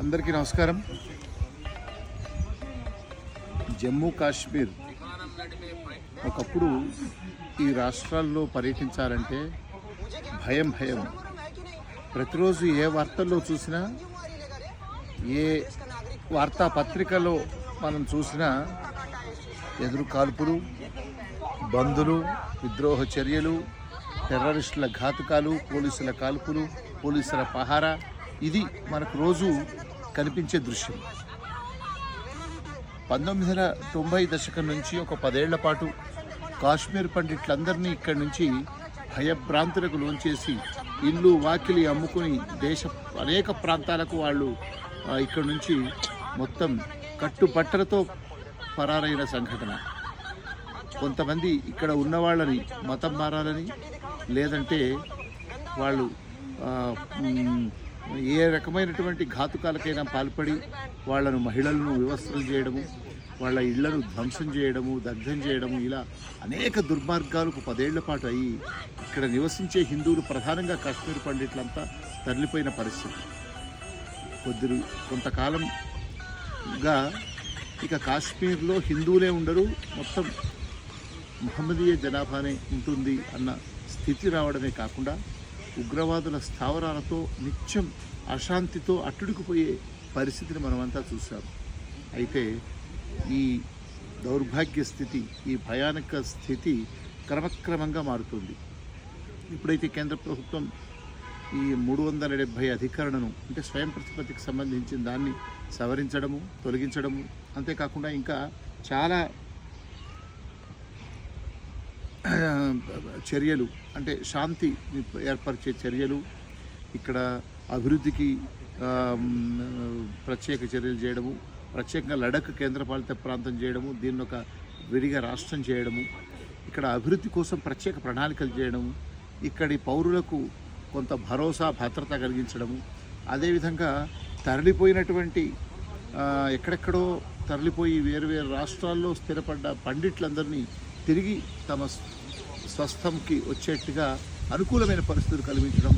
అందరికీ నమస్కారం. జమ్మూ కాశ్మీర్ ఒకప్పుడు ఈ రాష్ట్రాల్లో పర్యటించాలంటే భయం భయం. ప్రతిరోజు ఏ వార్తల్లో చూసినా ఏ వార్తాపత్రికలో మనం చూసినా ఎదురు కాల్పులు బందులు విద్రోహ చర్యలు టెర్రరిస్టుల ఘాతుకాలు పోలీసుల కాల్పులు పోలీసుల పహారా ఇది మనకు రోజు కనిపించే దృశ్యం. పంతొమ్మిది వందల తొంభై దశకం నుంచి ఒక పదేళ్ళ పాటు కాశ్మీర్ పండిట్లందరినీ ఇక్కడి నుంచి భయభ్రాంతులకు లోంచేసి ఇల్లు వాకిలి అమ్ముకుని దేశ అనేక ప్రాంతాలకు వాళ్ళు ఇక్కడి నుంచి మొత్తం కట్టుబట్టలతో పరారైన సంఘటన. కొంతమంది ఇక్కడ ఉన్న వాళ్ళని మతం మారాలని లేదంటే వాళ్ళు ఏ రకమైనటువంటి ఘాతుకాలకైనా పాల్పడి వాళ్ళను మహిళలను వివస్త్రం చేయడము వాళ్ళ ఇళ్ళను ధ్వంసం చేయడము దగ్ధం చేయడము ఇలా అనేక దుర్మార్గాలకు పదేళ్ళ పాటు అయ్యి ఇక్కడ నివసించే హిందువులు ప్రధానంగా కాశ్మీర్ పండిట్లంతా తరలిపోయిన పరిస్థితి. కొద్ది కొంతకాలంగా ఇక కాశ్మీర్లో హిందువులే ఉండరు మొత్తం మహమ్మదీయ జనాభానే ఉంటుంది అన్న స్థితి రావడమే కాకుండా ఉగ్రవాదుల స్థావరాలతో నిత్యం అశాంతితో అట్టుడికిపోయే పరిస్థితిని మనమంతా చూసాం అయితే ఈ దౌర్భాగ్య స్థితి ఈ భయానక స్థితి క్రమక్రమంగా మారుతుంది. ఇప్పుడైతే కేంద్ర ప్రభుత్వం ఈ మూడు వందల డెబ్భై అధికరణను అంటే స్వయం ప్రతిపత్తికి సంబంధించిన దాన్ని సవరించడము తొలగించడము అంతేకాకుండా ఇంకా చాలా చర్యలు అంటే శాంతి ఏర్పరిచే చర్యలు ఇక్కడ అభివృద్ధికి ప్రత్యేక చర్యలు చేయడము ప్రత్యేకంగా లడఖ్ కేంద్రపాలిత ప్రాంతం చేయడము దీన్ని ఒక విడిగా రాష్ట్రం చేయడము ఇక్కడ అభివృద్ధి కోసం ప్రత్యేక ప్రణాళికలు చేయడము ఇక్కడి పౌరులకు కొంత భరోసా భద్రత కలిగించడము అదేవిధంగా తరలిపోయినటువంటి ఎక్కడెక్కడో తరలిపోయి వేరు వేరు రాష్ట్రాల్లో స్థిరపడ్డ పండిట్లందరినీ తిరిగి తమ స్వస్థంకి వచ్చేట్టుగా అనుకూలమైన పరిస్థితులు కల్పించడం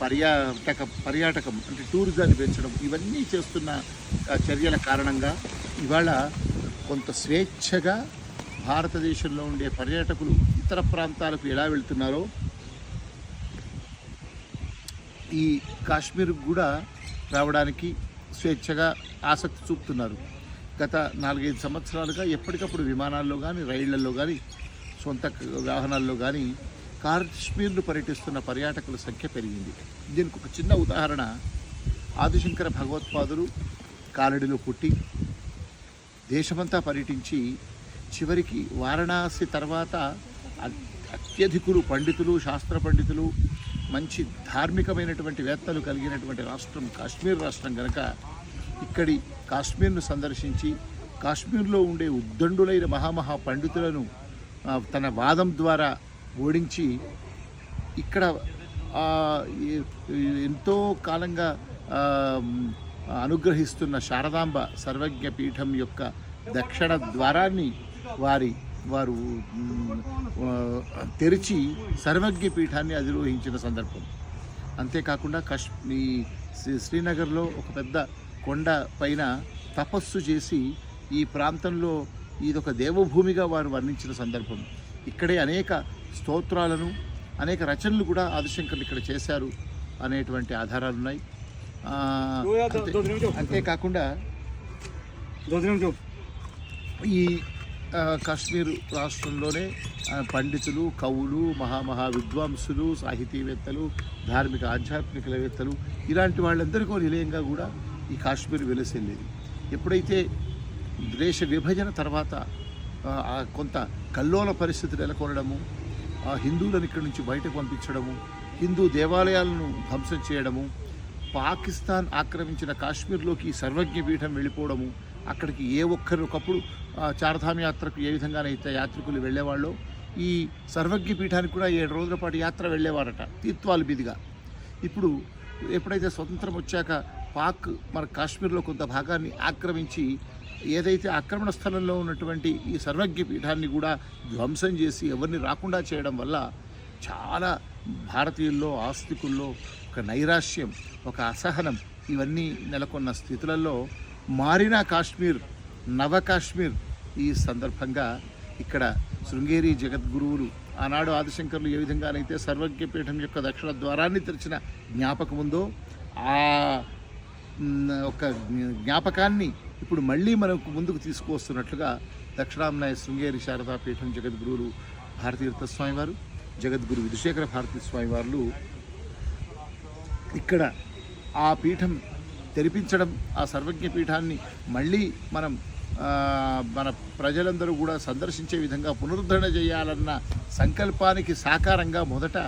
పర్యాటక పర్యాటకం అంటే టూరిజాన్ని పెంచడం ఇవన్నీ చేస్తున్న చర్యల కారణంగా ఇవాళ కొంత స్వేచ్ఛగా భారతదేశంలో ఉండే పర్యాటకులు ఇతర ప్రాంతాలకు ఎలా వెళ్తున్నారో ఈ కాశ్మీర్ కూడా రావడానికి స్వేచ్ఛగా ఆసక్తి చూపుతున్నారు. గత నాలుగైదు సంవత్సరాలుగా ఎప్పటికప్పుడు విమానాల్లో కానీ రైళ్ళలో కానీ సొంత వాహనాల్లో కానీ కాశ్మీర్ను పర్యటిస్తున్న పర్యాటకుల సంఖ్య పెరిగింది. దీనికి ఒక చిన్న ఉదాహరణ ఆదిశంకర భగవత్పాదులు కాలడిలో పుట్టి దేశమంతా పర్యటించి చివరికి వారణాసి తర్వాత అత్యధికులు పండితులు శాస్త్ర పండితులు మంచి ధార్మికమైనటువంటి వేత్తలు కలిగినటువంటి రాష్ట్రం కాశ్మీర్ రాష్ట్రం కనుక ఇక్కడి కాశ్మీర్ను సందర్శించి కాశ్మీర్లో ఉండే ఉద్దండులైన మహామహా పండితులను తన వాదం ద్వారా ఓడించి ఇక్కడ ఎంతో కాలంగా అనుగ్రహిస్తున్న శారదాంబ సర్వజ్ఞ పీఠం యొక్క దక్షిణ ద్వారాన్ని వారి వారు తెరిచి సర్వజ్ఞ పీఠాన్ని అధిరోహించిన సందర్భం. అంతేకాకుండా కష్ ఈ శ్రీ- శ్రీనగర్లో ఒక పెద్ద కొండ పైన తపస్సు చేసి ఈ ప్రాంతంలో ఇదొక దేవభూమిగా వారు వర్ణించిన సందర్భం. ఇక్కడే అనేక స్తోత్రాలను అనేక రచనలు కూడా ఆదిశంకర్లు ఇక్కడ చేశారు అనేటువంటి ఆధారాలు ఉన్నాయి. అంతేకాకుండా ఈ కాశ్మీర్ రాష్ట్రంలోనే పండితులు కవులు మహామహా విద్వాంసులు సాహితీవేత్తలు ధార్మిక ఆధ్యాత్మికవేత్తలు ఇలాంటి వాళ్ళందరికీ నిలయంగా కూడా ఈ కాశ్మీర్ వెలసెళ్ళేది ఎప్పుడైతే దేశ విభజన తర్వాత కొంత కల్లోల పరిస్థితులు నెలకొనడము ఆ హిందువులను ఇక్కడి నుంచి బయటకు పంపించడము హిందూ దేవాలయాలను ధ్వంసం చేయడము పాకిస్తాన్ ఆక్రమించిన కాశ్మీర్లోకి సర్వజ్ఞ పీఠం వెళ్ళిపోవడము అక్కడికి ఏ ఒక్కరు ఒకప్పుడు చారధామ యాత్రకు ఏ విధంగానైతే యాత్రికులు వెళ్ళేవాళ్ళో. ఈ సర్వజ్ఞ పీఠానికి కూడా ఏడు రోజుల పాటు యాత్ర వెళ్ళేవారట తీత్వాల మీదుగా. ఇప్పుడు ఎప్పుడైతే స్వతంత్రం వచ్చాక పాక్ మన కాశ్మీర్లో కొంత భాగాన్ని ఆక్రమించి ఏదైతే ఆక్రమణ స్థలంలో ఉన్నటువంటి ఈ సర్వజ్ఞ పీఠాన్ని కూడా ధ్వంసం చేసి ఎవరిని రాకుండా చేయడం వల్ల చాలా భారతీయుల్లో ఆస్తికుల్లో ఒక నైరాశ్యం ఒక అసహనం ఇవన్నీ నెలకొన్న స్థితులలో మారిన కాశ్మీర్ నవ కాశ్మీర్ ఈ సందర్భంగా ఇక్కడ శృంగేరి జగద్గురువులు ఆనాడు ఆదిశంకర్లు ఏ విధంగానైతే సర్వజ్ఞపీఠం యొక్క దక్షిణ ద్వారాన్ని తెరిచిన జ్ఞాపకముందో ఆ ఒక జ్ఞాపకాన్ని ఇప్పుడు మళ్ళీ మనకు ముందుకు తీసుకువస్తున్నట్లుగా దక్షిణాంనాయ శృంగేరి శారదా పీఠం జగద్గురువులు భారతీర్థ స్వామివారు జగద్గురు విధుశేఖర భారతీ స్వామివార్లు ఇక్కడ ఆ పీఠం తెరిపించడం ఆ సర్వజ్ఞ పీఠాన్ని మళ్ళీ మనం మన ప్రజలందరూ కూడా సందర్శించే విధంగా పునరుద్ధరణ చేయాలన్న సంకల్పానికి సాకారంగా మొదట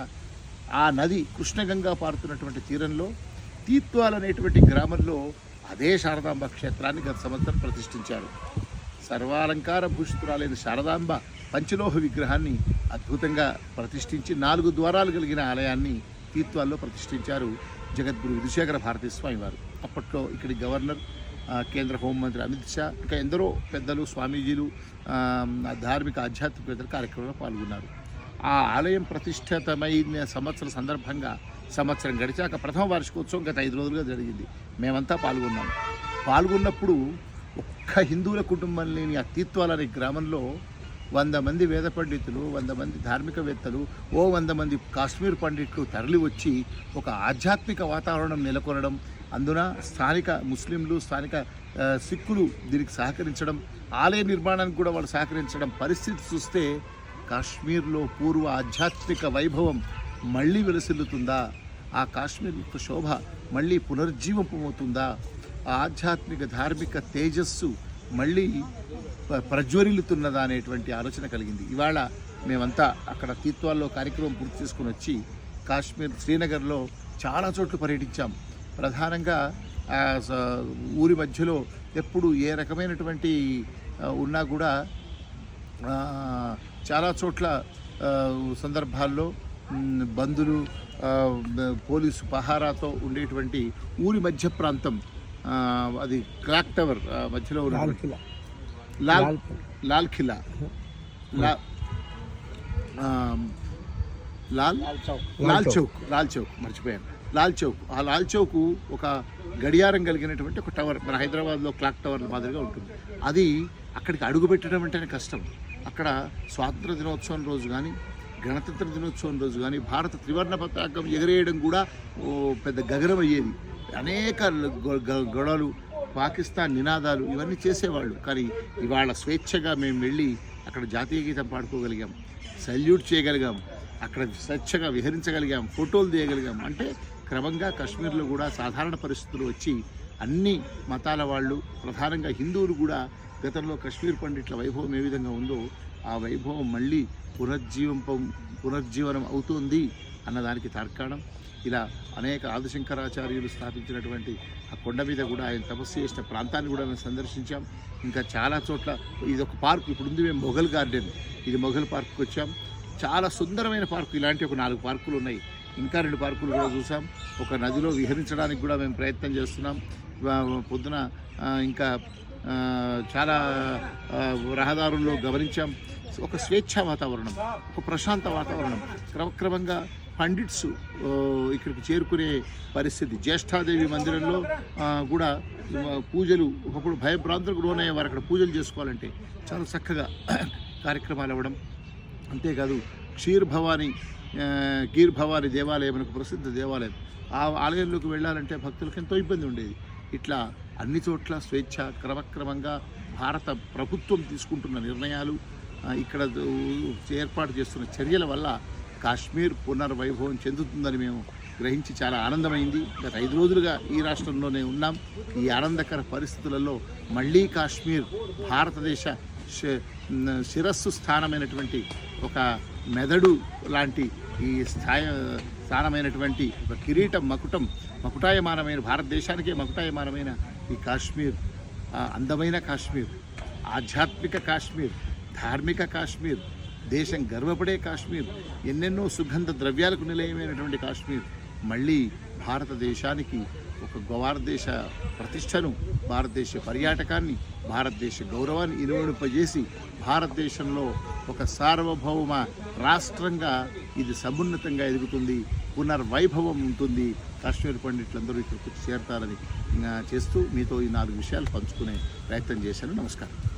ఆ నది కృష్ణగంగా పారుతున్నటువంటి తీరంలో తీత్వాల్ అనేటువంటి గ్రామంలో అదే శారదాంబ క్షేత్రాన్ని గత సంవత్సరం ప్రతిష్ఠించారు. సర్వాలంకార భూషితురాలైన శారదాంబ పంచలోహ విగ్రహాన్ని అద్భుతంగా ప్రతిష్ఠించి నాలుగు ద్వారాలు కలిగిన ఆలయాన్ని తీత్వాల్లో ప్రతిష్ఠించారు జగద్గురు విధుశేఖర భారతీ స్వామివారు. అప్పట్లో ఇక్కడి గవర్నర్ కేంద్ర హోంమంత్రి అమిత్ షా ఇంకా ఎందరో పెద్దలు స్వామీజీలు ధార్మిక ఆధ్యాత్మిక కార్యక్రమంలో పాల్గొన్నారు. ఆ ఆలయం ప్రతిష్ఠితమైన సంవత్సర సందర్భంగా సంవత్సరం గడిచాక ప్రథమ వార్షికోత్సవం గత ఐదు రోజులుగా జరిగింది. మేమంతా పాల్గొన్నాం. పాల్గొన్నప్పుడు ఒక్క హిందువుల కుటుంబం లేని అతిత్వాలు అనే గ్రామంలో వంద మంది వేద పండితులు వంద మంది ధార్మికవేత్తలు ఓ వంద మంది కాశ్మీర్ పండిట్లు తరలి వచ్చి ఒక ఆధ్యాత్మిక వాతావరణం నెలకొనడం అందున స్థానిక ముస్లింలు స్థానిక సిక్కులు దీనికి సహకరించడం ఆలయ నిర్మాణానికి కూడా వాళ్ళు సహకరించడం పరిస్థితి చూస్తే కాశ్మీర్లో పూర్వ ఆధ్యాత్మిక వైభవం మళ్ళీ వెలసిల్లుతుందా? ఆ కాశ్మీర్ యొక్క శోభ మళ్ళీ పునర్జీవపమవుతుందా ఆ ఆధ్యాత్మిక ధార్మిక తేజస్సు మళ్ళీ ప్రజ్వరిల్లుతున్నదా అనేటువంటి ఆలోచన కలిగింది. ఇవాళ మేమంతా అక్కడ తీత్వాల్లో కార్యక్రమం పూర్తి చేసుకుని వచ్చి కాశ్మీర్ శ్రీనగర్లో చాలా చోట్ల పర్యటించాం. ప్రధానంగా స- ఊరి మధ్యలో ఎప్పుడు ఏ రకమైనటువంటి ఉన్నా కూడా చాలా చోట్ల సందర్భాల్లో బంధులు పోలీసు పహారాతో ఉండేటువంటి ఊరి మధ్య ప్రాంతం అది క్లాక్ టవర్ మధ్యలో ఉన్నటువంటి లాల్ లాల్ ఖిలా లాల్? లాల్ చౌక్. లాల్ చౌక్. మర్చిపోయాను. లాల్ చౌక్. ఆ లాల్ చౌక్ ఒక గడియారం కలిగినటువంటి ఒక టవర్ మన హైదరాబాద్లో క్లాక్ టవర్ మాదిరిగా ఉంటుంది. అది అక్కడికి అడుగు పెట్టడం అంటేనే కష్టం. అక్కడ స్వాతంత్ర దినోత్సవం రోజు కానీ గణతంత్ర దినోత్సవం రోజు కానీ భారత త్రివర్ణ పతాకం ఎగరేయడం కూడా ఓ పెద్ద గగనం అయ్యేది. అనేక గొడవలు పాకిస్తాన్ నినాదాలు ఇవన్నీ చేసేవాళ్ళు. కానీ ఇవాళ స్వేచ్ఛగా మేము వెళ్ళి అక్కడ జాతీయ గీతం పాడుకోగలిగాం. సల్యూట్ చేయగలిగాం. అక్కడ స్వేచ్ఛగా విహరించగలిగాం ఫోటోలు తీయగలిగాం. అంటే క్రమంగా కాశ్మీర్లో కూడా సాధారణ పరిస్థితులు వచ్చి అన్ని మతాల వాళ్ళు ప్రధానంగా హిందువులు కూడా గతంలో కాశ్మీర్ పండిట్ల వైభవం ఏ విధంగా ఉందో ఆ వైభవం మళ్ళీ పునర్జీవం పునర్జీవనం అవుతుంది అన్నదానికి తార్కాణం. ఇలా అనేక ఆదిశంకరాచార్యులు స్థాపించినటువంటి ఆ కొండ మీద కూడా ఆయన తపస్సు చేసిన ప్రాంతాన్ని కూడా మేము సందర్శించాం. ఇంకా చాలా చోట్ల ఇది ఒక పార్క్ ఇప్పుడు ఉంది మేము మొఘల్ గార్డెన్. ఇది మొఘల్ పార్క్కి వచ్చాం. చాలా సుందరమైన పార్కు. ఇలాంటి ఒక నాలుగు పార్కులు ఉన్నాయి. ఇంకా రెండు పార్కులు కూడా చూసాం. ఒక నదిలో విహరించడానికి కూడా మేము ప్రయత్నం చేస్తున్నాం. పొద్దున ఇంకా చాలా రహదారుల్లో గమనించాం. ఒక స్వేచ్ఛ వాతావరణం ఒక ప్రశాంత వాతావరణం. క్రమక్రమంగా పండిట్స్ ఇక్కడికి చేరుకునే పరిస్థితి. జ్యేష్ఠాదేవి మందిరంలో కూడా పూజలు ఒకప్పుడు భయభ్రాంతులకు లోనయ్యే వారు అక్కడ పూజలు చేసుకోవాలంటే చాలా చక్కగా కార్యక్రమాలు అవ్వడం అంతేకాదు క్షీర్భవాని గీర్ భవాని దేవాలయం మనకు ప్రసిద్ధ దేవాలయం. ఆ ఆలయంలోకి వెళ్ళాలంటే భక్తులకు ఎంతో ఇబ్బంది ఉండేది. ఇట్లా అన్ని చోట్ల స్వేచ్ఛ క్రమక్రమంగా భారత ప్రభుత్వం తీసుకుంటున్న నిర్ణయాలు ఇక్కడ ఏర్పాటు చేస్తున్న చర్యల వల్ల కాశ్మీర్ పునర్వైభవం చెందుతుందని మేము గ్రహించి చాలా ఆనందమైంది. గత ఐదు రోజులుగా ఈ రాష్ట్రంలోనే ఉన్నాం. ఈ ఆనందకర పరిస్థితులలో మళ్ళీ కాశ్మీర్ భారతదేశ శిరస్సు స్థానమైనటువంటి ఒక మెదడు లాంటి ఈ స్థాయి స్థానమైనటువంటి ఒక కిరీటం మకుటం మకుటాయమానమైన భారతదేశానికే మకుటాయమానమైన ఈ కాశ్మీర్ అందమైన కాశ్మీర్ ఆధ్యాత్మిక కాశ్మీర్ ధార్మిక కాశ్మీర్ దేశం గర్వపడే కాశ్మీర్ ఎన్నెన్నో సుగంధ ద్రవ్యాలకు నిలయమైనటువంటి కాశ్మీర్ మళ్ళీ భారతదేశానికి ఒక భారతదేశ ప్రతిష్టను భారతదేశ పర్యాటకాన్ని భారతదేశ గౌరవాన్ని ఇనువడింపజేసి భారతదేశంలో ఒక సార్వభౌమ రాష్ట్రంగా ఇది సమున్నతంగా ఎదుగుతుంది పునర్వైభవం ఉంటుంది. కాశ్మీర్ పండిట్లందరూ ఇక్కడికి చేరతారని చేస్తూ మీతో ఈ నాలుగు విషయాలు పంచుకునే ప్రయత్నం చేశాను. నమస్కారం.